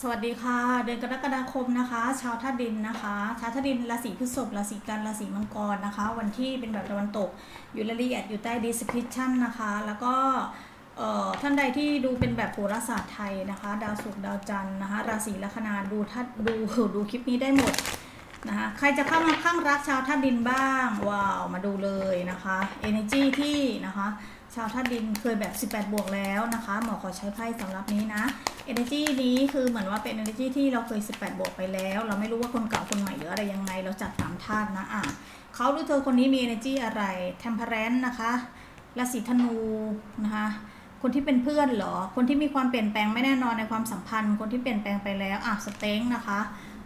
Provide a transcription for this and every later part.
สวัสดีค่ะ เดือนกรกฎาคมนะคะ ชาวธาตุดินนะคะชาวธาตุดินราศีพฤษภราศีกันราศีมังกรนะคะ วันที่เป็นแบบตะวันตกอยู่รายละเอียดอยู่ใต้ description นะคะ แล้วก็ท่านใดที่ดูเป็นแบบโหราศาสตร์ไทยนะคะ ดาวศุกร์ดาวจันทร์นะคะ ราศีลัคนาดูทัดดูดูคลิปนี้ได้หมดนะคะใครจะเข้ามาข้างรักชาวธาตุดินบ้าง ว้าว มาดูเลยนะคะ energy ที่นะคะ ชาวธาตุดินเคยแบบ 18 บวกแล้วนะคะ หมอขอใช้ไพ่สำหรับนี้นะ energy นี้คือเหมือนว่าเป็น energy ที่เราเคย 18 บวกไปแล้ว เราไม่รู้ว่าคนเก่าคนใหม่หรืออะไรยังไง เราจัดตามธาตุนะอะเขาหรือเธอคนนี้มี energy อะไร temperance นะคะราศีธนูนะคะคนที่เป็นเพื่อนเหรอ คนที่มีความเปลี่ยนแปลงไม่แน่นอนในความสัมพันธ์ คนที่เปลี่ยนแปลงไปแล้วอะสเต็งนะคะ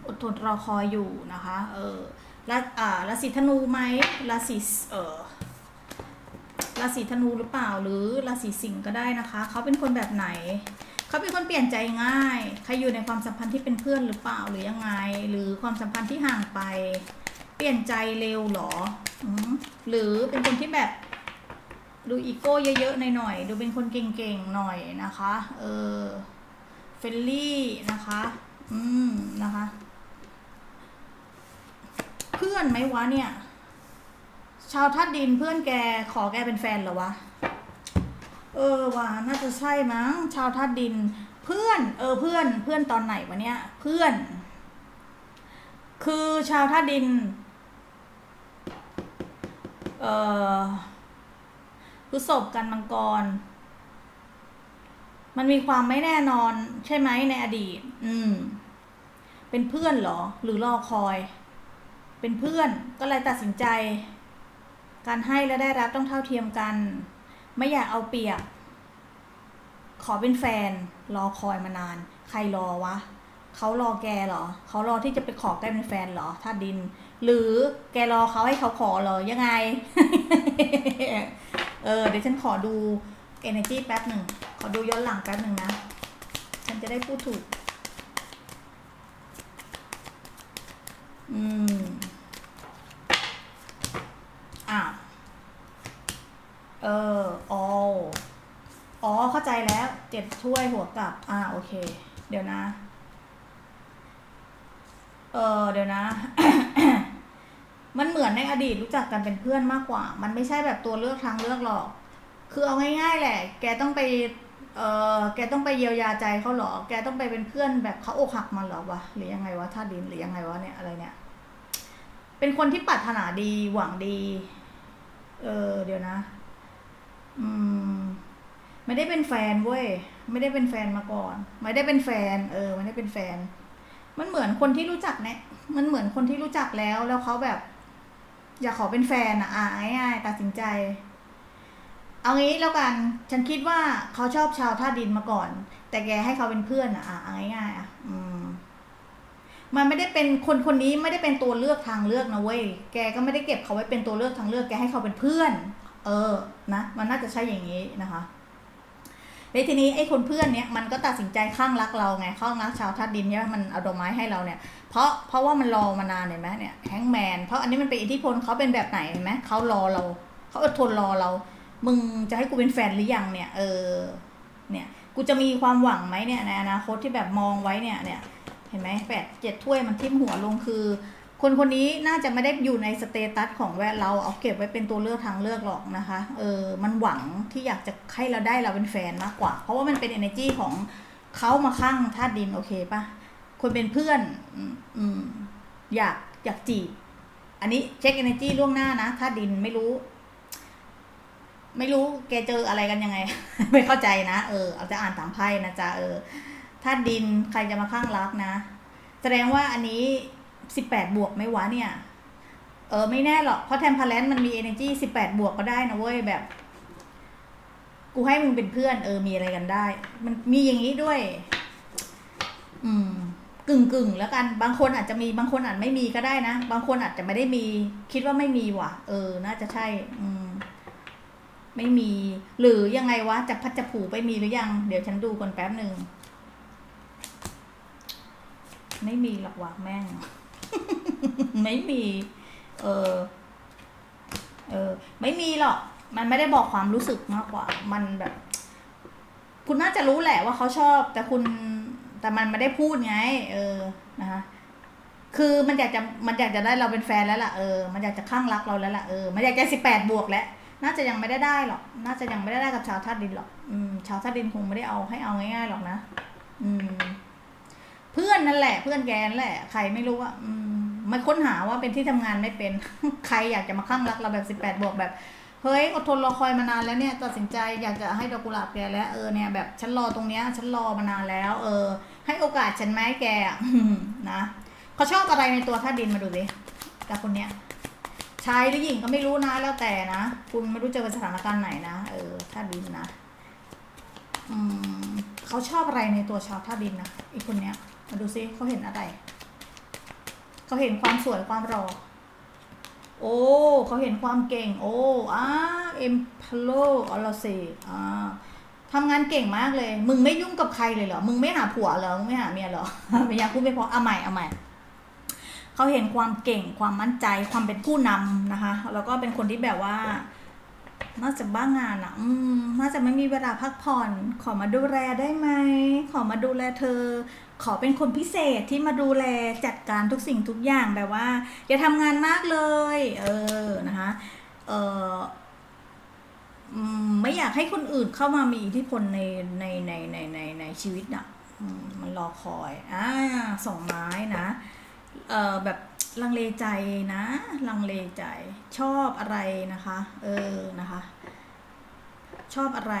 อดทนรอคอยอยู่นะคะเออราศีธนูไหมราศีเออ ราศีธนูหรือเปล่าหรือราศีสิงห์ก็ได้นะคะ เขาเป็นคนแบบไหน เขาเป็นคนเปลี่ยนใจง่าย ใครอยู่ในความสัมพันธ์ที่เป็นเพื่อนหรือเปล่าหรือยังไง หรือความสัมพันธ์ที่ห่างไป เปลี่ยนใจเร็วหรอหรือเป็นคนที่แบบดูอีโก้เยอะๆหน่อยๆดูเป็นคนเก่งๆหน่อยนะคะ เออเฟลลี่นะคะ อืมนะคะ เพื่อนไหมวะเนี่ย ชาวทัดดินเพื่อนแกขอแกเป็นแฟนเหรอวะ เออว่ะน่าจะใช่มั้ง ชาวทัดดิน เพื่อน เออเพื่อน เพื่อนตอนไหนวะเนี่ย เพื่อน คือชาวทัดดิน เอ่อพฤษภกันมังกร มันมีความไม่แน่นอนใช่ไหมในอดีต อืม เป็นเพื่อนเหรอ หรือรอคอย เป็นเพื่อนก็เลยตัดสินใจ การให้และได้รับต้องเท่าเทียมกัน ไม่อยากเอาเปรียบ ขอเป็นแฟน รอคอยมานาน ใครรอวะเขารอแกเหรอเขารอที่จะไปขอแกเป็นแฟนเหรอถ้าดิน หรือแกรอเขาให้เขาขอเหรอยังไง เออเดี๋ยวฉันขอดู energy แป๊บหนึ่งขอดูย้อนหลังแป๊บหนึ่งนะ ฉันจะได้พูดถูก อืม อะเอออ๋ออ๋อ เข้าใจแล้ว เจ็ดถ้วยหัวกลับ อ่า โอเค เดี๋ยวนะ เออ เดี๋ยวนะ มันเหมือนในอดีตรู้จักกันเป็นเพื่อนมากกว่า มันไม่ใช่แบบตัวเลือกทางเลือกหรอก คือเอาง่ายๆแหละ แกต้องไป เออแกต้องไปเยียวยาใจเขาหรอ แกต้องไปเป็นเพื่อนแบบเขาอกหักมันเหรอวะ หรือยังไงวะท่าดิน หรือยังไงวะเนี่ย อะไรเนี่ย เป็นคนที่ปรารถนาดี หวังดี เออ เดี๋ยวนะ อืม ไม่ได้เป็นแฟนเว้ย ไม่ได้เป็นแฟนมาก่อน ไม่ได้เป็นแฟน เออ ไม่ได้เป็นแฟน มันเหมือนคนที่รู้จักเนี่ย มันเหมือนคนที่รู้จักแล้ว แล้วเขาแบบ อยากขอเป็นแฟนอะ อะง่ายๆตัดสินใจ เอางี้แล้วกัน ฉันคิดว่าเขาชอบชาวท่าดินมาก่อน แต่แกให้เขาเป็นเพื่อนอะ อะเอาง่ายๆอะ อืม มันไม่ได้เป็นคนคนนี้ไม่ได้เป็นตัวเลือกทางเลือกนะเว้ย แกก็ไม่ได้เก็บเขาไว้เป็นตัวเลือกทางเลือก แกให้เขาเป็นเพื่อน เออ นะ มันน่าจะใช่อย่างนี้นะคะแล้วทีนี้ไอ้คนเพื่อนเนี้ยมันก็ตัดสินใจข้างรักเราไงข้างรักชาวทัดดินเนี่ยมันเอาดอกไม้ให้เราเนี่ย เพราะเพราะว่ามันรอมานานเห็นไหมเนี่ยแฮงแมนเพราะอันนี้มันเป็นอิทธิพลเขาเป็นแบบไหนเห็นไหมเขารอเราเขาอดทนรอเรา มึงจะให้กูเป็นแฟนหรือยังเนี่ย เออ เนี่ย กูจะมีความหวังไหมเนี่ยในอนาคตที่แบบมองไว้เนี่ยเนี่ย เห็นไหมแปดเจ็ดถ้วยมันทิ่มหัวลงคือ คนคนนี้น่าจะไม่ได้อยู่ในสเตตัสของแวดเราเอาเก็บไว้เป็นตัวเลือกทางเลือกหรอกนะคะเออมันหวังที่อยากจะให้เราได้เราเป็นแฟนมากกว่า เพราะว่ามันเป็น energy ของเขามาข้างธาตุดินโอเคปะคนเป็นเพื่อนอืมอยากอยากจีบอันนี้เช็ค energy ล่วงหน้านะธาตุดินไม่รู้ ไม่รู้แกเจออะไรกันยังไง ไม่เข้าใจนะเออเอาจะอ่านตามไพ่นะจ๊ะเออ ธาตุดินใครจะมาข้างรักนะ แสดงว่าอันนี้สิบแปดบวกไม่วะเนี่ย เออไม่แน่หรอกเพราะแทมพาเลนมันมี energy สิบแปดบวกก็ได้นะเว้ยแบบ กูให้มึงเป็นเพื่อน เออมีอะไรกันได้ มันมีอย่างนี้ด้วย อืมกึ่งกึ่งแล้วกัน บางคนอาจจะมีบางคนอาจไม่มีก็ได้นะ บางคนอาจจะไม่ได้มี คิดว่าไม่มีว่ะ เออ น่าจะใช่ อืม ไม่มี หรือยังไงวะจะพัดจะผูไปมีหรือยัง เดี๋ยวฉันดูก่อนแป๊บหนึ่ง ไม่มีหรอกว่ะแม่ง ไม่มี เออเออ ไม่มีหรอก มันไม่ได้บอกความรู้สึกมากกว่า มันแบบ คุณน่าจะรู้แหละว่าเขาชอบ แต่คุณแต่มันไม่ได้พูดไง เออ นะคะคือมันอยากจะมันอยากจะได้เราเป็นแฟนแล้วล่ะเออ มันอยากจะข้างรักเราแล้วล่ะเออ มันอยากจะสิบแปดบวกแล้ว น่าจะยังไม่ได้ได้หรอก น่าจะยังไม่ได้ได้กับชาวธาตุดินหรอก อืม ชาวธาตุดินคงไม่ได้เอาให้เอาง่ายๆหรอกนะ อืม เพื่อนนั่นแหละ เพื่อนแกนแหละ ใครไม่รู้ว่าอืมมาค้นหาว่าเป็นที่ทำงานไม่เป็น ใครอยากจะมาข้างรักเราแบบสิบแปดบวกแบบ เฮ้ยอดทนรอคอยมานานแล้วเนี่ยตัดสินใจอยากจะให้ดอกกุหลาบแกแล้วเออเนี่ยแบบฉันรอตรงเนี้ยฉันรอมานานแล้ว เออ ให้โอกาสฉันไหมแกนะเขาชอบอะไรในตัวท่าตุดินมาดูสิกับคนเนี้ยชายหรือหญิงก็ไม่รู้นะแล้วแต่นะคุณไม่รู้เจอเป็นสถานการณ์ไหนนะเออท่าตุดินนะอืมเขาชอบอะไรในตัวชาวท่าตุดินนะอีกคนเนี้ย มาดูซิเขาเห็นอะไร เขาเห็นความสวยความรอ โอ้ เขาเห็นความเก่ง โอ้อาเอ็มพโลอลเซอ่าทำงานเก่งมากเลย มึงไม่ยุ่งกับใครเลยเหรอ มึงไม่หาผัวเหรอ มึงไม่หาเมียเหรอไม่อยากพูดไม่พอเอาใหม่เอาใหม่เขาเห็นความเก่งความมั่นใจความเป็นผู้นำนะคะ แล้วก็เป็นคนที่แบบว่า น่าจะบ้างงานอะ อืม น่าจะไม่มีเวลาพักผ่อน ขอมาดูแลได้ไหม ขอมาดูแลเธอ ขอเป็นคนพิเศษที่มาดูแลจัดการทุกสิ่งทุกอย่างแบบว่า อย่าทำงานมากเลย เออนะคะเออไม่อยากให้คนอื่นเข้ามามีอิทธิพลในในในในในในชีวิตอะมมันรอคอยอ่าสองไม้นะเออแบบลังเลใจนะลังเลใจชอบอะไรนะคะ เออนะคะ ชอบอะไร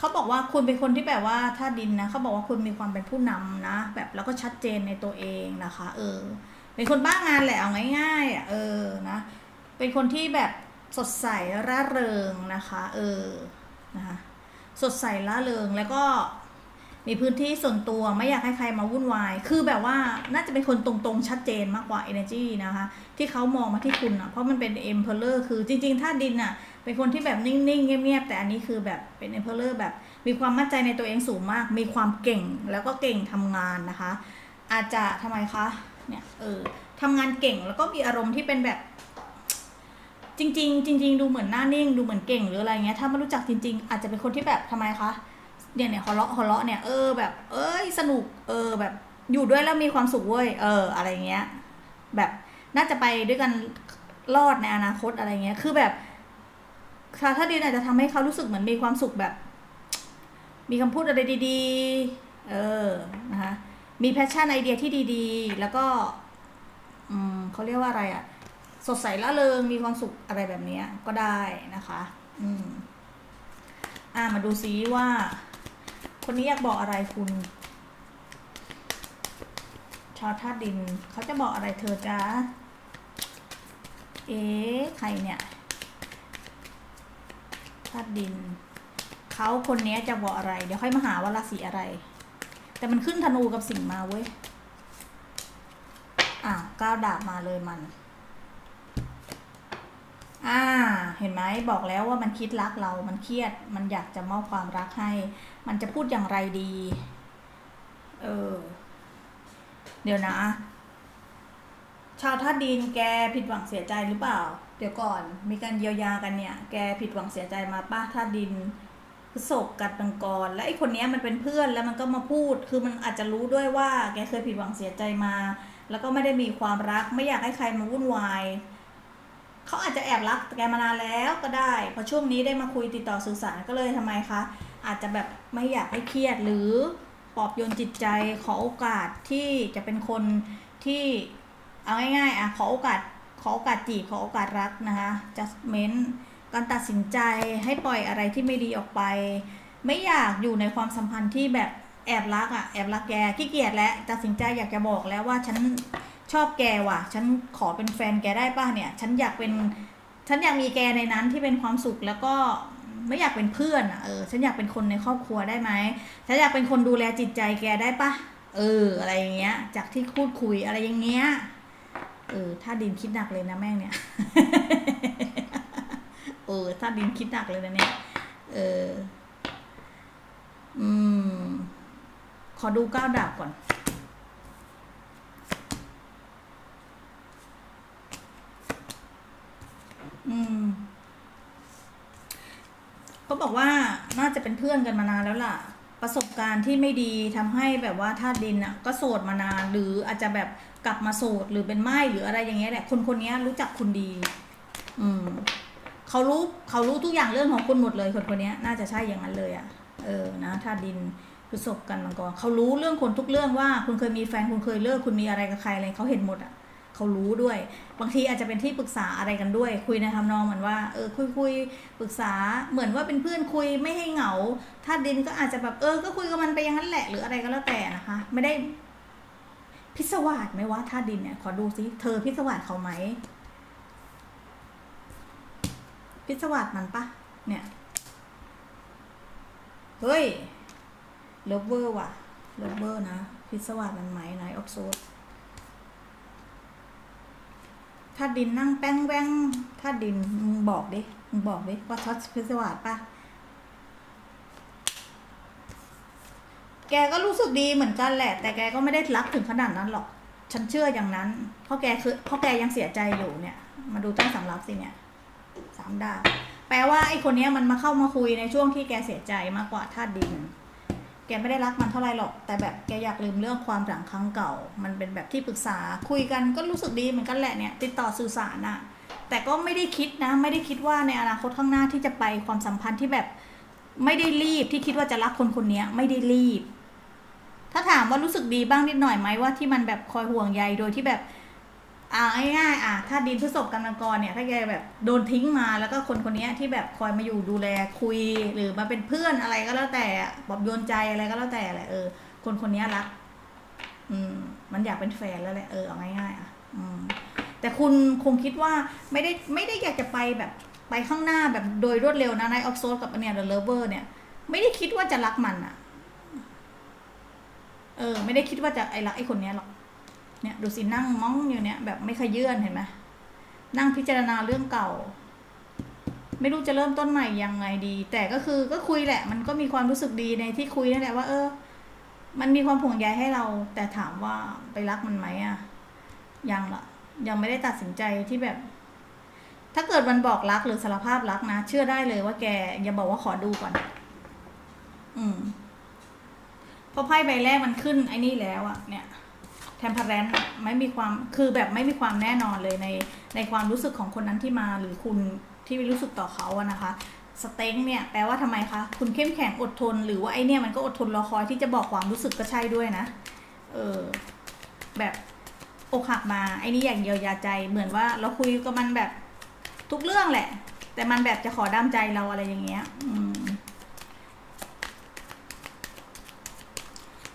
เขาบอกว่าคุณเป็นคนที่แบบว่าถ้าดินนะเขาบอกว่าคุณมีความเป็นผู้นำนะ แบบแล้วก็ชัดเจนในตัวเองนะคะ เออ เป็นคนบ้างานแหละเอาง่ายๆอะเออนะ เป็นคนที่แบบสดใสร่าเริงนะคะ เออนะคะสดใสร่าเริงแล้วก็มีพื้นที่ส่วนตัวไม่อยากให้ใครมาวุ่นวาย คือแบบว่าน่าจะเป็นคนตรงๆ ชัดเจนมากกว่า energy นะคะ ที่เขามองมาที่คุณอะ เพราะมันเป็น emperor คือจริงๆ ถ้าดินอะ เป็นคนที่แบบนิ่งๆเงียบๆแต่อันนี้คือแบบเป็น emperor แบบ มีความมั่นใจในตัวเองสูงมาก มีความเก่งแล้วก็เก่งทำงานนะคะ อาจจะทำไมคะเนี่ยเออทำงานเก่งแล้วก็มีอารมณ์ที่เป็นแบบ จริง ๆ จริง ๆ ดูเหมือนหน้านิ่ง ดูเหมือนเก่งหรืออะไรเงี้ยถ้าไม่รู้จักจริง ๆ อาจจะเป็นคนที่แบบทำไมคะเนี่ยเนี่ยหัวเราะหัวเราะเนี่ยเออแบบ เอ้ยสนุกเออแบบอยู่ด้วยแล้วมีความสุขเว้ยเออ อะไรเงี้ย แบบน่าจะไปด้วยกันรอดในอนาคตอะไรเงี้ย คือแบบ ชาถ้าดินอาจจะทำให้เขารู้สึกเหมือนมีความสุขแบบ มีคำพูดอะไรดีๆ เออ นะคะ มีแพชชั่นไอเดียที่ดีๆ แล้วก็ อืมเขาเรียกว่าอะไรอะสดใสละเริง มีความสุขอะไรแบบนี้ก็ได้นะคะ อืม อ่ามาดูซิว่า คนนี้อยากบอกอะไรคุณ ชาวธาตุดิน เขาจะบอกอะไรเธอจ้าเอ๊ะใครเนี่ย ธาตุดิน เขาคนนี้จะบอกอะไร เดี๋ยวค่อยมาหาว่าราศีอะไร แต่มันขึ้นธนูกับสิ่งมาเว้ยอะก้าวดาบมาเลยมัน อ่า เห็นไหมบอกแล้วว่ามันคิดรักเรา มันเครียด มันอยากจะมอบความรักให้ มันจะพูดอย่างไรดี เออ เดี๋ยวนะ ชาวท่าตุดินแกผิดหวังเสียใจหรือเปล่า เดี๋ยวก่อนมีการเยียวยากันเนี่ย แกผิดหวังเสียใจมาป้าท่าดินพฤษภกัดมังกร และไอคนนี้มันเป็นเพื่อนแล้วมันก็มาพูด คือมันอาจจะรู้ด้วยว่า แกเคยผิดหวังเสียใจมา แล้วก็ไม่ได้มีความรัก ไม่อยากให้ใครมาวุ่นวายเขาอาจจะแอบรักแกมานานแล้วก็ได้ พอช่วงนี้ได้มาคุยติดต่อสื่อสารก็เลยทำไมคะ อาจจะแบบไม่อยากให้เครียดหรือปลอบโยนจิตใจขอโอกาสที่จะเป็นคนที่เอาง่ายๆอะขอโอกาส ขอโอกาสจีบขอโอกาสรักนะคะ judgment การตัดสินใจให้ปล่อยอะไรที่ไม่ดีออกไป ไม่อยากอยู่ในความสัมพันธ์ที่แบบแอบรักอะแอบรักแกขี้เกียจแล้วตัดสินใจอยากจะบอกแล้วว่าฉันชอบแกว่ะ ฉันขอเป็นแฟนแกได้ป่ะเนี่ย ฉันอยากเป็นฉันอยากมีแกในนั้นที่เป็นความสุขแล้วก็ไม่อยากเป็นเพื่อนอะเออฉันอยากเป็นคนในครอบครัวได้ไหมฉันอยากเป็นคนดูแลจิตใจแกได้ป่ะเอออะไรอย่างเงี้ย จากที่พูดคุยอะไรอย่างเงี้ย เออ ถ้าดินคิดหนักเลยนะแม่งเนี่ย เออ ถ้าดินคิดหนักเลยนะเนี่ย เออ อืม ขอดูก้าวดาบก่อนอืมก็บอกว่าน่าจะเป็นเพื่อนกันมานานแล้วล่ะ ประสบการณ์ที่ไม่ดีทำให้แบบว่าธาตุดินอะ ก็โสดมานานหรืออาจจะแบบ กลับมาโสดหรือเป็นไม้หรืออะไรอย่างเงี้ยแหละคนคนนี้รู้จักคุณดี อืมเขารู้เขารู้ทุกอย่างเรื่องของคุณหมดเลย คนคนนี้น่าจะใช่อย่างนั้นเลยอะ เออนะธาตุดินพฤษภกันมังกรเขารู้เรื่องคนทุกเรื่องว่า คุณเคยมีแฟนคุณเคยเลิกคุณมีอะไรกับใครอะไรเขาเห็นหมดอะเขารู้ด้วย บางทีอาจจะเป็นที่ปรึกษาอะไรกันด้วย คุยในทำนองเหมือนว่าเออคุยคุยปรึกษาเหมือนว่าเป็นเพื่อนคุยไม่ให้เหงาธาตุดินก็อาจจะแบบเออ ก็คุยกับมันไปอย่างนั้นแหละหรืออะไรก็แล้วแต่นะคะ ไม่ได้ พิศวาสไหมว่าธาตุดินเนี่ย ขอดูซิ เธอพิศวาสเขาไหม พิศวาสมันปะเนี่ย เฮ้ยเลเวอร์ว่ะเลเวอร์นะ พิศวาสมันไหมนายออกโซดถ้าดินนั่งแป้งแว้งถ้าดินมึงบอกดิมึงบอกดิว่าช็อตพิศวาสปะ แกก็รู้สึกดีเหมือนกันแหละ แต่แกก็ไม่ได้รักถึงขนาดนั้นหรอก ฉันเชื่ออย่างนั้น เพราะแกคือเพราะแกยังเสียใจอยู่เนี่ย มาดูใต้สำรับสิเนี่ยสามดาวแปลว่าไอ้คนนี้มันมาเข้ามาคุยในช่วงที่แกเสียใจมากกว่าธาตุดิน แกไม่ได้รักมันเท่าไหร่หรอก แต่แบบแกอยากลืมเรื่องความหลังครั้งเก่า มันเป็นแบบที่ปรึกษาคุยกันก็รู้สึกดีเหมือนกันแหละเนี่ย ติดต่อสื่อสารน่ะแต่ก็ไม่ได้คิดนะ ไม่ได้คิดว่าในอนาคตข้างหน้าที่จะไปความสัมพันธ์ที่แบบไม่ได้รีบที่คิดว่าจะรักคนคนนี้ไม่ได้รีบ ถ้าถามว่ารู้สึกดีบ้างนิดหน่อยไหมว่าที่มันแบบคอยห่วงใยโดยที่แบบอ่าง่ายๆอะถ้าดินพฤษภกำลังกรเนี่ย ถ้าแกแบบโดนทิ้งมาแล้วก็คนคนนี้ที่แบบคอยมาอยู่ดูแลคุย หรือมาเป็นเพื่อนอะไรก็แล้วแต่อะปลอบโยนใจอะไรก็แล้วแต่แหละเออ คนคนนี้รัก อืม มันอยากเป็นแฟนแล้วแหละเออเอาง่ายๆอะ อืม แต่คุณคงคิดว่าไม่ได้ไม่ได้อยากจะไปแบบไปข้างหน้าแบบโดยรวดเร็วนะในออฟโซกับเนี่ยเดอะเลเวอร์เนี่ย ไม่ได้คิดว่าจะรักมันอะ เออ ไม่ได้คิดว่าจะไอ้รักไอ้คนเนี้ยหรอก เนี่ย ดูสินั่งมองอยู่เนี่ยแบบไม่ขยื่นเห็นไหมนั่งพิจารณาเรื่องเก่า ไม่รู้จะเริ่มต้นใหม่ยังไงดี แต่ก็คือก็คุยแหละ มันก็มีความรู้สึกดีในที่คุยนั่นแหละว่า เออ มันมีความห่วงใยให้เรา แต่ถามว่าไปรักมันไหมอะยังละยังไม่ได้ตัดสินใจที่แบบ ถ้าเกิดมันบอกรักหรือสารภาพรักนะเชื่อได้เลยว่าแกอย่าบอกว่าขอดูก่อน อืม เพราะไพ่ใบแรกมันขึ้นไอ้นี่แล้วอะเนี่ยเทมเพลนไม่มีความคือแบบไม่มีความแน่นอนเลยในในความรู้สึกของคนนั้นที่มาหรือคุณที่รู้สึกต่อเขาอะนะคะสเต็งเนี่ยแปลว่าทำไมคะ คุณเข้มแข็งอดทน หรือว่าไอเนี่ยมันก็อดทนรอคอยที่จะบอกความรู้สึกก็ใช่ด้วยนะ เออแบบอกหักมาไอ้นี่อย่างเยียวยาใจเหมือนว่าเราคุยกับมันแบบทุกเรื่องแหละ แต่มันแบบจะขอด้ามใจเราอะไรอย่างเงี้ย อืม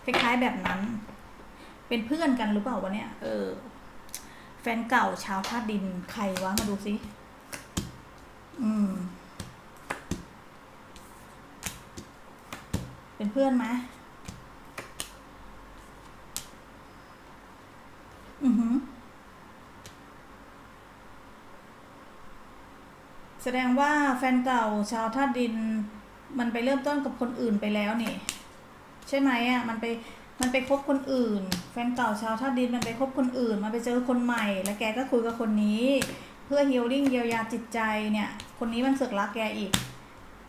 คล้ายๆแบบนั้น เป็นเพื่อนกันหรือเปล่าวะเนี่ย เออ แฟนเก่าชาวธาตุดินใครวะมาดูสิ อืม เป็นเพื่อนไหมอือหือแสดงว่าแฟนเก่าชาวธาตุดิน มันไปเริ่มต้นกับคนอื่นไปแล้วนี่ ใช่ไหมอะมันไปมันไปคบคนอื่น แฟนเก่าชาวท่าดินมันไปคบคนอื่น มันไปเจอคนใหม่ แล้วแกก็คุยกับคนนี้ เพื่อฮีลลิ่งเยียวยาจิตใจเนี่ย คนนี้มันเสือกรักแกอีก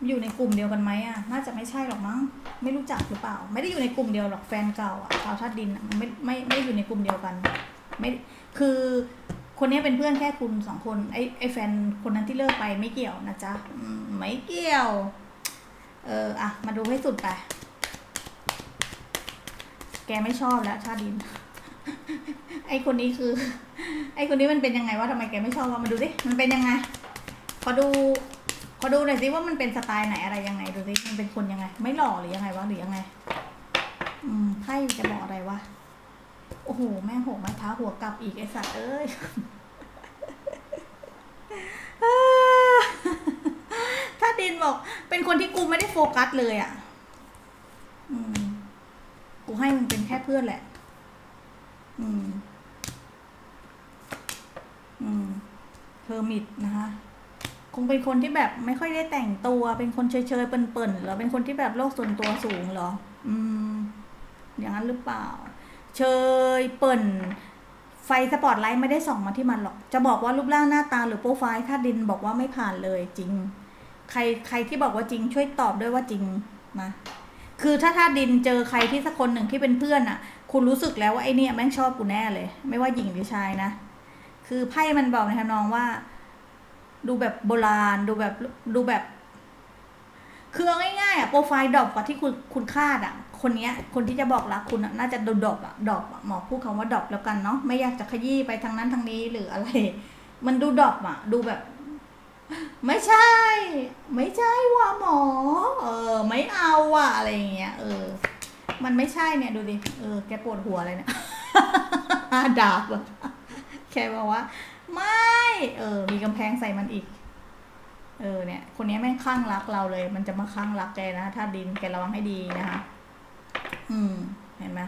อยู่ในกลุ่มเดียวกันไหมอะน่าจะไม่ใช่หรอกมั้งไม่รู้จักหรือเปล่า ไม่ได้อยู่ในกลุ่มเดียวหรอกแฟนเก่าอะชาวท่าดินอะไม่ไม่ไม่ได้อยู่ในกลุ่มเดียวกัน ไม่คือคนนี้เป็นเพื่อนแค่คุณสองคนไอ้ไอ้แฟนคนนั้นที่เลิกไปไม่เกี่ยวนะจ๊ะไม่เกี่ยว เอออะมาดูให้สุดไป แกไม่ชอบแล้วชาดิน ไอคนนี้คือ ไอคนนี้มันเป็นยังไงวะทำไมแกไม่ชอบวะมาดูดิมันเป็นยังไงขอดูขอดูหน่อยสิว่ามันเป็นสไตล์ไหนอะไรยังไงดูสิมันเป็นคนยังไง ไม่หล่อหรือยังไงวะหรือยังไง อืมไพ่จะบอกอะไรวะโอ้โหแม่งโหกไม้เท้าหัวกลับอีกไอสัตว์เอ้ยถ้าดินบอก เป็นคนที่กูไม่ได้โฟกัสเลยอะ ให้มึงเป็นแค่เพื่อนแหละ อืม อืมเพอร์มิดนะคะ คงเป็นคนที่แบบไม่ค่อยได้แต่งตัว เป็นคนเฉยๆเปิ่นๆหรอเป็นคนที่แบบโลกส่วนตัวสูงเหรอ อืม อย่างนั้นหรือเปล่าเชยเปิ่น ไฟสปอตไลท์ไม่ได้ส่องมาที่มันหรอก จะบอกว่ารูปร่างหน้าตาหรือโปรไฟล์ถ้าดินบอกว่าไม่ผ่านเลยจริง ใครใครที่บอกว่าจริงช่วยตอบด้วยว่าจริงมา คือถ้าธาตุดินเจอใครที่สักคนหนึ่งที่เป็นเพื่อนอะคุณรู้สึกแล้วว่าไอเนี่ยแม่งชอบกูแน่เลย ไม่ว่าหญิงหรือชายนะ คือไพ่มันบอกในทำนองว่า ดูแบบโบราณ ดูแบบดูแบบ คือเอาง่ายๆอะโปรไฟล์ดรอปกว่าที่คุณคุณคาดอะคนเนี้ย คนที่จะบอกรักคุณน่าจะดดรอปอะดรอปอะหมอพูดคำว่าดรอปแล้วกันเนาะไม่อยากจะขยี้ไปทางนั้นทางนี้หรืออะไร มันดูดรอปอะดูแบบ ไม่ใช่ ไม่ใช่ว่ะหมอ เออ ไม่เอาว่ะอะไรอย่างเงี้ย เออ มันไม่ใช่เนี่ยดูดิ เออ แกปวดหัวอะไรเนี่ยดาบอะแกบอกว่า ไม่ เออ มีกำแพงใส่มันอีก เออ เนี่ย คนนี้แม่งคลั่งรักเราเลย มันจะมาคลั่งรักแกนะ ถ้าดินแกระวังให้ดีนะคะ อืม เห็นไหม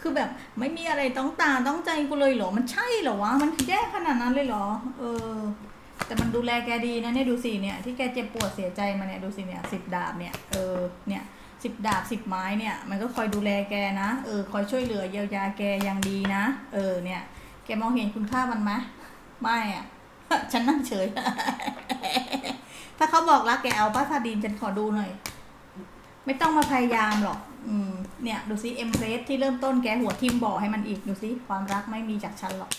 คือแบบไม่มีอะไรต้องตาต้องใจกูเลยเหรอ มันใช่เหรอวะ มันแย่ขนาดนั้นเลยเหรอ เออ แต่มันดูแลแกดีนะเนี่ยดูสิเนี่ยที่แกเจ็บปวดเสียใจมาเนี่ยดูสิเนี่ยสิบดาบเนี่ยเออเนี่ยสิบดาบสิบไม้เนี่ยมันก็คอยดูแลแกนะเออคอยช่วยเหลือเยียวยาแกอย่างดีนะเออเนี่ยแกมองเห็นคุณค่ามันไหมไม่อะฉันนั่งเฉย ถ้าเขาบอกรักแกเอาป้าซาดินฉันขอดูหน่อย ไม่ต้องมาพยายามหรอก อืมเนี่ย ดูซิเอ็มเพรสที่เริ่มต้นแกหัวทิมบอให้มันอีก ดูซิความรักไม่มีจากฉันหรอก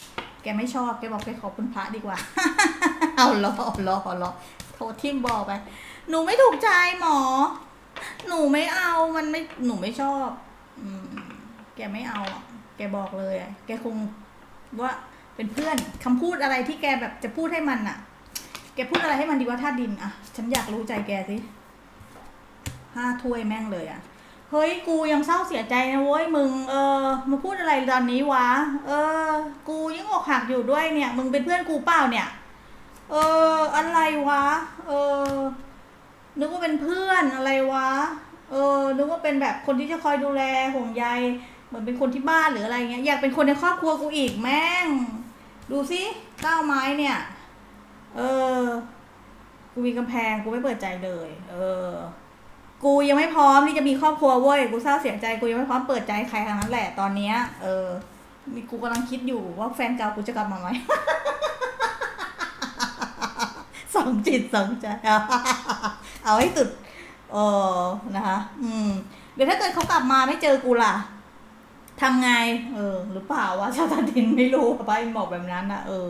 แกไม่ชอบ แกบอกแกขอบคุณพระดีกว่า เอาล้อล้อล้อโทรทิมบอกไป หนูไม่ถูกใจหมอ หนูไม่เอา มันไม่ หนูไม่ชอบ อืม แกไม่เอา แกบอกเลย แกคงว่าเป็นเพื่อนคำพูดอะไรที่แกแบบจะพูดให้มันอะแกพูดอะไรให้มันดีว่าท่าตุดินอะฉันอยากรู้ใจแกสิห้าถ้วยแม่งเลยอะ เฮ้ยกูยังเศร้าเสียใจนะเว้ยมึงเออมาพูดอะไรตอนนี้วะ เออ กูยังอกหักอยู่ด้วยเนี่ย มึงเป็นเพื่อนกูเปล่าเนี่ย เออ อะไรวะ เออ นึกว่าเป็นเพื่อนอะไรวะ เออ นึกว่าเป็นแบบคนที่จะคอยดูแลห่วงใยเหมือนเป็นคนที่บ้านหรืออะไรเงี้ยอยากเป็นคนในครอบครัวกูอีกแม่ง ดูสิเก้าไม้เนี่ย เออ กูมีกำแพงกูไม่เปิดใจเลย เออ กูยังไม่พร้อมที่จะมีครอบครัวเว้ยกูเศร้าเสียใจกูยังไม่พร้อมเปิดใจใครทั้งนั้นแหละตอนเนี้ยเออมีกูกำลังคิดอยู่ว่าแฟนเก่ากูจะกลับมาไหมสองจิตสองใจเอาให้สุดเออนะคะ อืมเดี๋ยวถ้าเกิดเขากลับมาไม่เจอกูล่ะทำไง เออ หรือเปล่าวะชาตาดินไม่รู้ไปบอกแบบนั้นนะเออ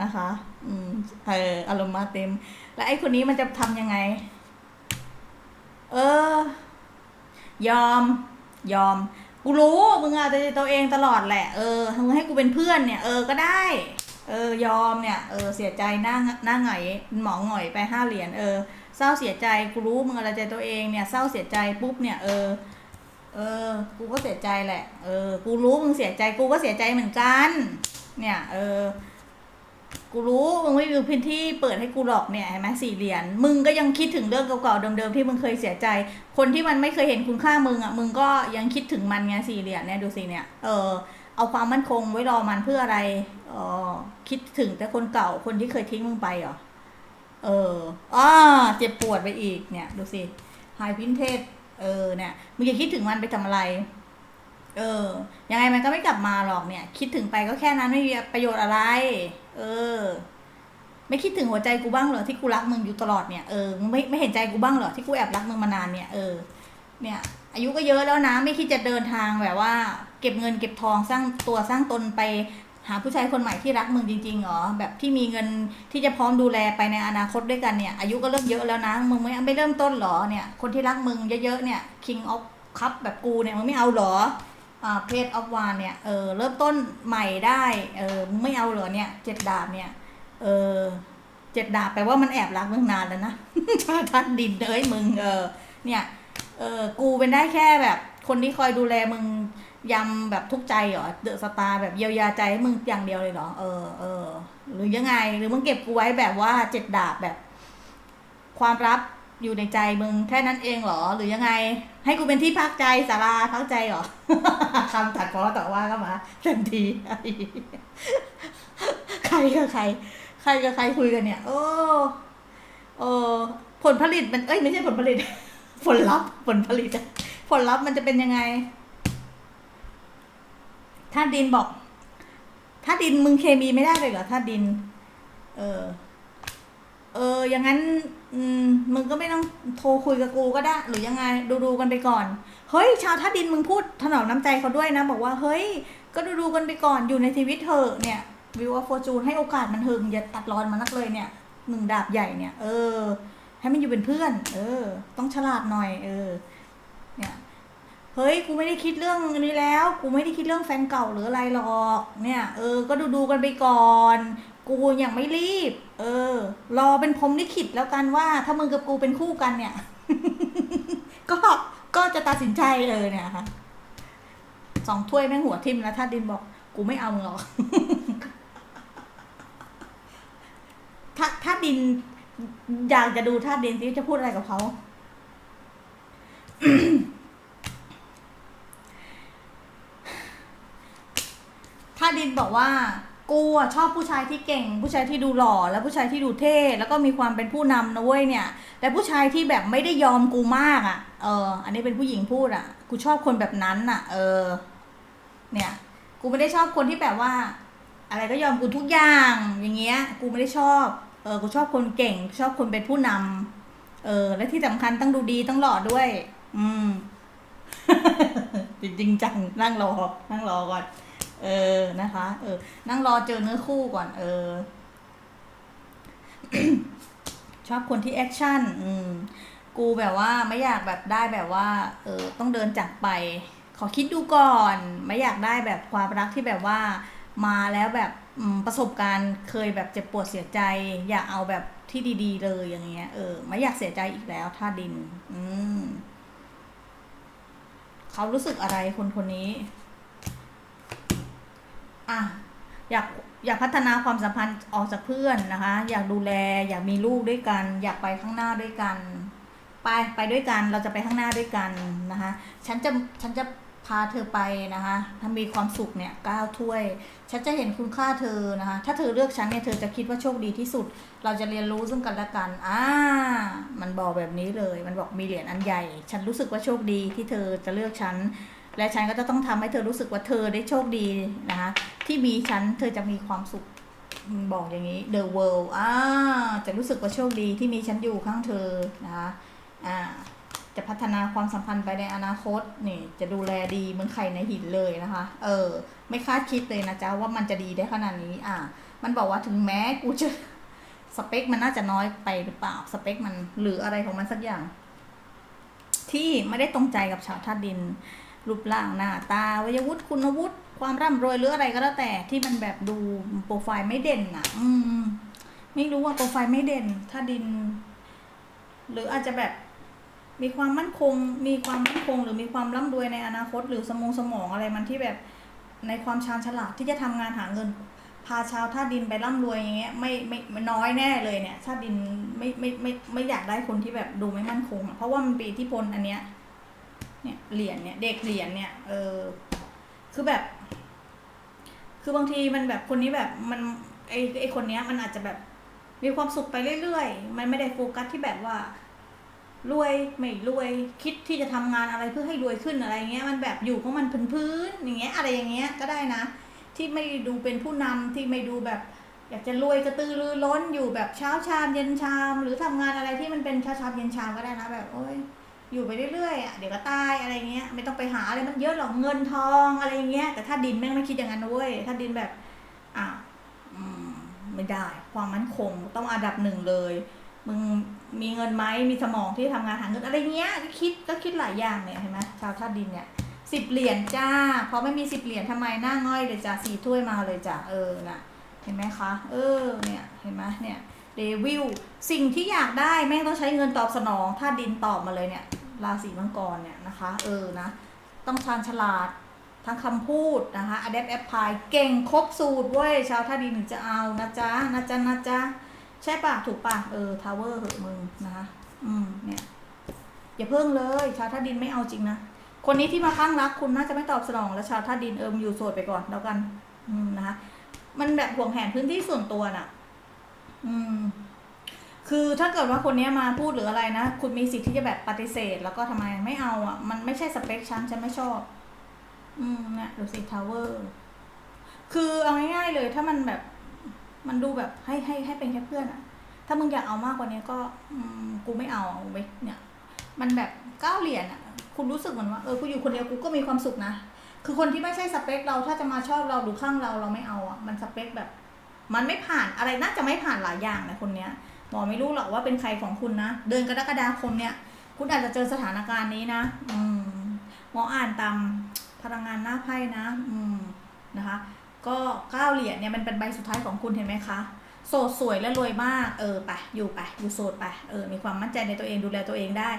นะคะ อืมเอออารมณ์มาเต็ม แล้วไอ้คนนี้มันจะทำยังไง เออ ยอม ยอม กูรู้มึงอาจจะตัวเองตลอดแหละ เออมึงให้กูเป็นเพื่อนเนี่ย เออก็ได้ เออยอมเนี่ย เออเสียใจหน้าหน้าหงอยหมอหงอยไปห้าเหรียญเออเศร้าเสียใจกูรู้มึงอะไรใจตัวเองเนี่ยเศร้าเสียใจปุ๊บเนี่ยเออเออ กูก็เสียใจแหละ เออ กูรู้มึงเสียใจ กูก็เสียใจเหมือนกัน เนี่ย เออ กูรู้มึงไม่มีพื้นที่เปิดให้กูหรอกเนี่ยเห็นไหมสี่เหรียญมึงก็ยังคิดถึงเรื่องเก่าๆเดิมๆที่มึงเคยเสียใจ คนที่มันไม่เคยเห็นคุณค่ามึงอะมึงก็ยังคิดถึงมันไงสี่เหรียญเนี่ยดูสิเนี่ยเออเอาความมั่นคงไว้รอมันเพื่ออะไรเออคิดถึงแต่คนเก่าคนที่เคยทิ้งมึงไปเหรอเอออ่าเจ็บปวดไปอีกเนี่ย ดูสิไฮพินเทสเออเนี่ยมึงอย่าคิดถึงมันไปทำอะไร เออยังไงมันก็ไม่กลับมาหรอกเนี่ย คิดถึงไปก็แค่นั้นไม่มีประโยชน์อะไร เออ ไม่คิดถึงหัวใจกูบ้างเหรอที่กูรักมึงอยู่ตลอดเนี่ยเออมึงไม่ไม่เห็นใจกูบ้างเหรอที่กูแอบรักมึงมานานเนี่ยเออเนี่ย อายุก็เยอะแล้วนะ ไม่คิดจะเดินทางแบบว่า เก็บเงินเก็บทองสร้างตัวสร้างตนไปหาผู้ชายคนใหม่ที่รักมึงจริงๆเหรอแบบที่มีเงินที่จะพร้อมดูแลไปในอนาคตด้วยกันเนี่ย อายุก็เริ่มเยอะแล้วนะ มึงไม่ไม่เริ่มต้นเหรอเนี่ย คนที่รักมึงเยอะๆเนี่ย king of cup แบบกูเนี่ยมึงไม่เอาเหรอ เพจออฟวานเนี่ยเออเริ่มต้นใหม่ได้เออไม่เอาเหรอเนี่ยเจ็ดดาบเนี่ยเออเจ็ดดาบแปลว่ามันแอบรักมึงนานแล้วนะชาทันดินเอ้ยมึงเออเนี่ยเออกูเป็นได้แค่แบบ คนที่คอยดูแลมึงยำแบบทุกใจเหรอเดอะสตาร์แบบเยียวยาใจให้มึงอย่างเดียวเลยเหรอเออเออหรือยังไง หรือมึงเก็บกูไว้แบบว่าเจ็ดดาบแบบ ความลับ อยู่ในใจมึงแค่นั้นเองเหรอ หรือยังไง ให้กูเป็นที่พักใจสาราพักใจเหรอคำตัดพอต่อว่าก็มาเต็มทีใครกับใคร ใครกับใครคุยกันเนี่ย โอ้โอ้ผลผลิตมันเอ้ยไม่ใช่ผลผลิต ผลลัพธ์ผลผลิตผลลัพธ์มันจะเป็นยังไง ถ้าดินบอก ถ้าดินมึงเคมีไม่ได้เลยเหรอถ้าดิน เออ เอออย่างนั้น อืมมึงก็ไม่ต้องโทรคุยกับกูก็ได้ หรือยังไงดูดูกันไปก่อน เฮ้ย ชาวท่าดินมึงพูดถนอมน้ำใจเขาด้วยนะ บอกว่าเฮ้ย ก็ดูดูกันไปก่อนอยู่ในชีวิตเธอะเนี่ยวิวอ f ฟอร์จูนให้โอกาสมันเถอะมึงอย่าตัดรอนมันนักเลยเนี่ยหนึ่งดาบใหญ่เนี่ย เออ ให้มันอยู่เป็นเพื่อน เออ ต้องฉลาดหน่อย เออ เนี่ยเฮ้ย กูไม่ได้คิดเรื่องนี้แล้ว กูไม่ได้คิดเรื่องแฟนเก่าหรืออะไรหรอก เนี่ย เออ ก็ดูดูกันไปก่อน กูยังไม่รีบ เออ รอเป็นพรมลิขิตแล้วกันว่า ถ้ามึงกับกูเป็นคู่กันเนี่ย ก็ก็จะตัดสินใจเลยเนี่ยค่ะสองถ้วยแม่งหัวทิ่มแล้วถ้าดินบอก กูไม่เอามึงหรอกถ้าถ้าดิน อยากจะดูท่าดินที่จะพูดอะไรกับเขาถ้าดินบอกว่า กูอะชอบผู้ชายที่เก่ง ผู้ชายที่ดูหล่อแล้วผู้ชายที่ดูเท่แล้วก็มีความเป็นผู้นำนะเว้ยเนี่ย แต่ผู้ชายที่แบบไม่ได้ยอมกูมากอะ เออ อันนี้เป็นผู้หญิงพูดอะ กูชอบคนแบบนั้นอะ เออ เนี่ย กูไม่ได้ชอบคนที่แบบว่า อะไรก็ยอมกูทุกอย่างอย่างเงี้ย กูไม่ได้ชอบ เออ กูชอบคนเก่ง ชอบคนเป็นผู้นำเออ และที่สำคัญต้องดูดีต้องหล่อด้วย อืมจริงจริงจังนั่งรอนั่งรอก่อน เออนะคะ เออ นั่งรอเจอเนื้อคู่ก่อน เออ ชอบคนที่แอคชั่น อืม กูแบบว่าไม่อยากแบบได้แบบว่า เออ ต้องเดินจากไป ขอคิดดูก่อน ไม่อยากได้แบบความรักที่แบบว่า มาแล้วแบบประสบการณ์เคยแบบเจ็บปวดเสียใจ อยากเอาแบบที่ดีๆ เลยอย่างเงี้ย เออ ไม่อยากเสียใจอีกแล้วท่าดิน อืม เขารู้สึกอะไรคนคนนี้ อะอยากอยากพัฒนาความสัมพันธ์ออกจากเพื่อนนะคะ อยากดูแล อยากมีลูกด้วยกัน อยากไปข้างหน้าด้วยกัน ไปไปด้วยกันเราจะไปข้างหน้าด้วยกันนะคะ ฉันจะฉันจะพาเธอไปนะคะ ถ้ามีความสุขเนี่ยก้าวถ้วย ฉันจะเห็นคุณค่าเธอนะคะ ถ้าเธอเลือกฉันเนี่ยเธอจะคิดว่าโชคดีที่สุด เราจะเรียนรู้ซึ่งกันและกัน อ่า มันบอกแบบนี้เลย มันบอกมีเหรียญอันใหญ่ ฉันรู้สึกว่าโชคดีที่เธอจะเลือกฉัน และฉันก็จะต้องทำให้เธอรู้สึกว่าเธอได้โชคดีนะคะที่มีฉันเธอจะมีความสุขบอกอย่างนี้ the world อ่าจะรู้สึกว่าโชคดีที่มีฉันอยู่ข้างเธอนะคะอ่าจะพัฒนาความสัมพันธ์ไปในอนาคตนี่จะดูแลดีเหมือนไข่ในหินเลยนะคะ เออ ไม่คาดคิดเลยนะจ๊ะว่ามันจะดีได้ขนาดนี้ อ่ามันบอกว่าถึงแม้กูจะสเปคมันน่าจะน้อยไปหรือเปล่าสเปคมันหรืออะไรของมันสักอย่าง ที่ไม่ได้ตรงใจกับชาวธาตุดิน รูปร่างหน้าตาวัยวุฒิคุณวุฒิความร่ำรวยหรืออะไรก็แล้วแต่ที่มันแบบดูโปรไฟล์ไม่เด่นอะ อืม ไม่รู้ว่าโปรไฟล์ไม่เด่น ถ้าดิน หรืออาจจะแบบมีความมั่นคง มีความมั่นคง หรือมีความร่ำรวยในอนาคต หรือสมองสมองอะไรมันที่แบบในความชาญฉลาดที่จะทำงานหาเงิน พาชาวท่าดินไปร่ำรวยอย่างเงี้ยไม่ไม่น้อยแน่เลยเนี่ยชาดินไม่ไม่ไม่ไม่อยากได้คนที่แบบดูไม่มั่นคง เพราะว่ามันป็นอิทธิพลอันเนี้ย เนี่ยเหรียญเนี่ยเด็กเหรียญเนี่ยเออคือแบบ คือบางทีมันแบบคนนี้แบบมันไอไอคนเนี้ยมันอาจจะแบบมีความสุขไปเรื่อยๆ มันไม่ได้โฟกัสที่แบบว่ารวยไม่รวยคิดที่จะทำงานอะไรเพื่อให้รวยขึ้นอะไรเงี้ยมันแบบอยู่ของมันพื้นๆอย่างเงี้ยอะไรอย่างเงี้ยก็ได้นะ ที่ไม่ดูเป็นผู้นำที่ไม่ดูแบบ อยากจะรวยกระตือรือร้นอยู่แบบเช้าชามเย็นชาม หรือทำงานอะไรที่มันเป็นเช้าชามเย็นชามก็ได้นะแบบโอ้ย อยู่ไปเรื่อยๆอะเดี๋ยวก็ตายอะไรเงี้ย ไม่ต้องไปหาอะไรมันเยอะหรอกเงินทองอะไรเงี้ย แต่ถ้าดินแม่งไม่คิดอย่างนั้นนะเว้ย ถ้าดินแบบอะอืมไม่ได้ ความมั่นคงต้องอันดับหนึ่งเลย มึงมีเงินไหมมีสมองที่ทำงานหาเงินอะไรเงี้ยก็คิดก็คิดหลายอย่างเนี่ยเห็นไหมชาวธาตุดินเนี่ยสิบเหรียญจ้าพอไม่มีสิบเหรียญทำไมหน้าง่อยเลยจ้าสี่ถ้วยมาเลยจ้าเออน่ะ เห็นไหมคะ เออเนี่ยเห็นไหมเนี่ยเดวิลสิ่งที่อยากได้แม่งต้องใช้เงินตอบสนอง ถ้าดินตอบมาเลยเนี่ย ราศีมังกรเนี่ยนะคะ เออนะ ต้องชาญฉลาดทั้งคำพูดนะคะ adapt apply เก่งครบสูตรเว้ย ชาวท่าดินถึงจะเอานะจ๊ะนะจ๊ะนะจ๊ะใช่ปะถูกปะเออ ทาวเวอร์เหอะมึงนะคะ อืม เนี่ย อย่าเพิ่งเลย ชาวท่าดินไม่เอาจริงนะ คนนี้ที่มาข้างรักคุณน่าจะไม่ตอบสนอง แล้วชาวท่าดินเออมอยู่โสดไปก่อนแล้วกัน อืมนะคะ มันแบบห่วงแหนพื้นที่ส่วนตัวน่ะ อืม คือถ้าเกิดว่าคนนี้มาพูดหรืออะไรนะ คุณมีสิทธิ์ที่จะแบบปฏิเสธ แล้วก็ทำไมไม่เอาอะ มันไม่ใช่สเปคฉันฉันไม่ชอบ อืมเนี่ยดูสิทาวเวอร์ คือเอาง่ายๆเลย ถ้ามันแบบ มันดูแบบให้ให้ให้เป็นแค่เพื่อนอะ ถ้ามึงอยากเอามากกว่านี้ก็ อืมกูไม่เอาเว้ยเนี่ย มันแบบก้าเหรียญอะ คุณรู้สึกเหมือนว่าเออกูอยู่คนเดียวกูก็มีความสุขนะ คือคนที่ไม่ใช่สเปคเราถ้าจะมาชอบเราหรือข้างเราเราไม่เอาอะ มันสเปคแบบ มันไม่ผ่านอะไรน่าจะไม่ผ่านหลายอย่างนะคนเนี้ย หมอไม่รู้หรอกว่าเป็นใครของคุณนะ เดือนกรกฎาคมเนี่ย คุณอาจจะเจอสถานการณ์นี้นะ อืม หมออ่านตามพลังงานหน้าไพ่นะ อืม นะคะ ก็เก้าเหรียญเนี่ยมันเป็นใบสุดท้ายของคุณเห็นไหมคะ โสดสวยและรวยมาก เออไป อยู่ไป อยู่โสดไป เออ มีความมั่นใจในตัวเองดูแลตัวเองได้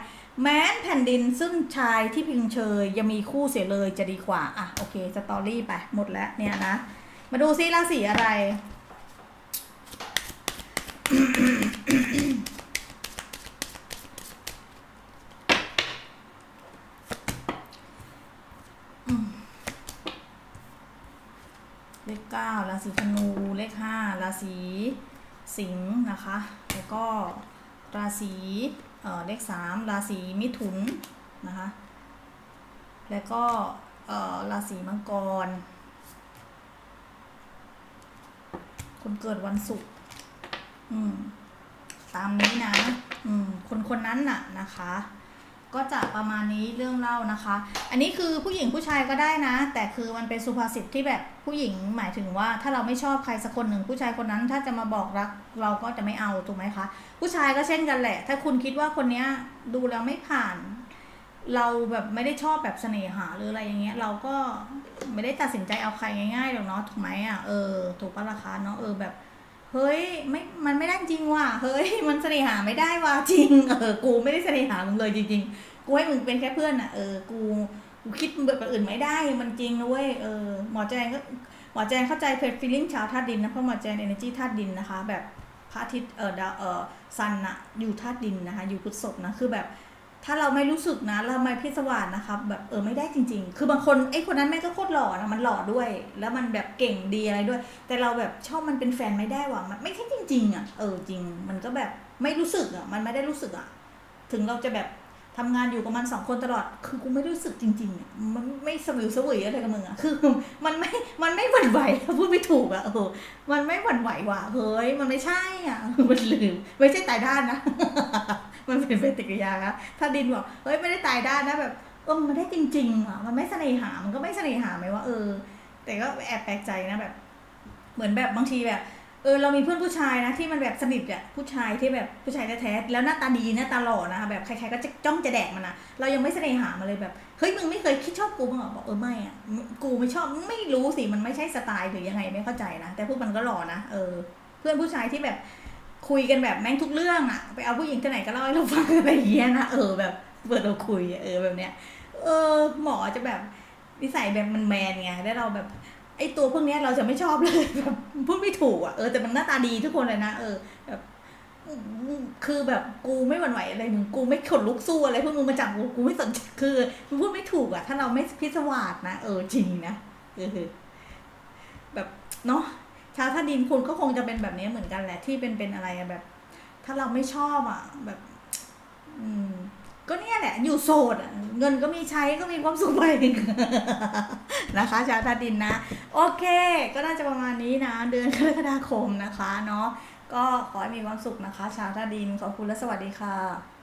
แม้นแผ่นดินซึ่งชายที่พึงเชยยังมีคู่เสียเลยจะดีกว่า อะ โอเค สตอรี่ไป หมดแล้วเนี่ยนะ มาดูซิราศีอะไร เลขเก้าราศีธนู เลขห้าราศีสิงห์นะคะ แล้วก็ราศีเอ่อเลขสามราศีมิถุนนะคะ แล้วก็เอ่อราศีมังกร คนเกิดวันศุกร์ อืม ตามนี้นะ อืม คนคนนั้นน่ะนะคะ ก็จะประมาณนี้เรื่องเล่านะคะ อันนี้คือผู้หญิงผู้ชายก็ได้นะ แต่คือมันเป็นสุภาษิตที่แบบผู้หญิงหมายถึงว่า ถ้าเราไม่ชอบใครสักคนหนึ่งผู้ชายคนนั้น ถ้าจะมาบอกรัก เราก็จะไม่เอาถูกไหมคะ ผู้ชายก็เช่นกันแหละ ถ้าคุณคิดว่าคนเนี้ยดูแล้วไม่ผ่าน เราแบบไม่ได้ชอบแบบเสน่หาหรืออะไรอย่างเงี้ย เราก็ไม่ได้ตัดสินใจเอาใครง่ายๆหรอกเนาะถูกไหมอะเออถูกปะราคาเนาะเออแบบ เฮ้ยไม่มันไม่ได้จริงว่ะเฮ้ย มันเสน่หาไม่ได้ว่ะจริงเออกูไม่ได้เสน่หามึงเลยจริงๆกูให้มึงเป็นแค่เพื่อนอะเออกูกูคิดแบบอื่นไม่ได้มันจริงนะเว้ยเออหมอแจงก็หมอแจงเข้าใจเพจฟีลิ่งชาวธาตุดินนะเพราะหมอแจงเอเนจีธาตุดินนะคะ แบบพระอาทิตย์เออดาวเออซันอะอยู่ธาตุดินนะคะ อยู่พฤษภนะคือแบบ ถ้าเราไม่รู้สึกนะเราไม่พิศวาสนะคะแบบเออไม่ได้จริง ๆ คือบางคนไอ้คนนั้นแม่ก็โคตรหล่อนะมันหล่อด้วย แล้วมันแบบเก่งดีอะไรด้วย แต่เราแบบชอบมันเป็นแฟนไม่ได้ว่ะมันไม่ใช่จริง ๆ อะ เออจริง มันก็แบบไม่รู้สึกอะ มันไม่ได้รู้สึกอะ ถึงเราจะแบบทำงานอยู่กับมันสองคนตลอด คือกูไม่รู้สึกจริงๆอะมันไม่สวิวสวยอะไรกับมึงอะ คือมันไม่ มันไม่หวั่นไหวพูดไม่ถูกอะ เออ มันไม่หวั่นไหวว่ะ เฮ้ย มันไม่ใช่อะ มันลืม ไม่ใช่ตายด้านนะ มันเป็นปฏิกิริยาครับถ้าดินบอกเฮ้ยไม่ได้ตายด้านนะแบบเออมันได้จริงๆอะมันไม่เสน่หา มันก็ไม่เสน่หาไหมว่าเออ แต่ก็แอบแปลกใจนะแบบ เหมือนแบบบางทีแบบ เออเรามีเพื่อนผู้ชายนะที่มันแบบสนิทอะผู้ชายที่แบบผู้ชายแท้ๆแล้วหน้าตาดีหน้าตาหล่อนะคะแบบใครๆก็จะจ้องจะแดกมันนะเรายังไม่เสน่หามาเลยแบบเฮ้ยมึงไม่เคยคิดชอบกูมั้งเหรอบอกเออไม่อะกูไม่ชอบไม่รู้สิมันไม่ใช่สไตล์หรือยังไงไม่เข้าใจนะแต่พวกมันก็หล่อนะเออ เพื่อนผู้ชายที่แบบ คุยกันแบบแม่งทุกเรื่องอะไปเอาผู้หญิงที่ไหนก็เล่าให้เราฟังอะไรเงี้ยนะเออแบบเปิดเราคุยอะเออแบบเนี้ย เออ หมอจะแบบนิสัยแบบมันแมนไงแล้วเราแบบไอตัวพวกเนี้ยเราจะไม่ชอบเลยแบบพูดไม่ถูกอะเออแต่มันหน้าตาดีทุกคนเลยนะเออแบบคือแบบกูไม่หวั่นไหวอะไรมึงกูไม่ขนลุกสู้อะไรพวกมึงมาจับกูกูไม่สนใจคือมันพูดไม่ถูกอะ ถ้าเราไม่พิศวาสนะเออจริงนะเออแบบเนาะ ชาวท่าดินคุณก็คงจะเป็นแบบนี้เหมือนกันแหละที่เป็นเป็นอะไรแบบ ถ้าเราไม่ชอบอะแบบ อืม ก็เนี่ยแหละ อยู่โสดเงินก็มีใช้ก็มีความสุขไปนะคะ ชาวธาตุดินนะ โอเค ก็น่าจะประมาณนี้นะเดือนกรกฎาคมนะคะ เนาะก็ขอให้มีความสุขนะคะ ชาวธาตุดินขอบคุณและสวัสดีค่ะ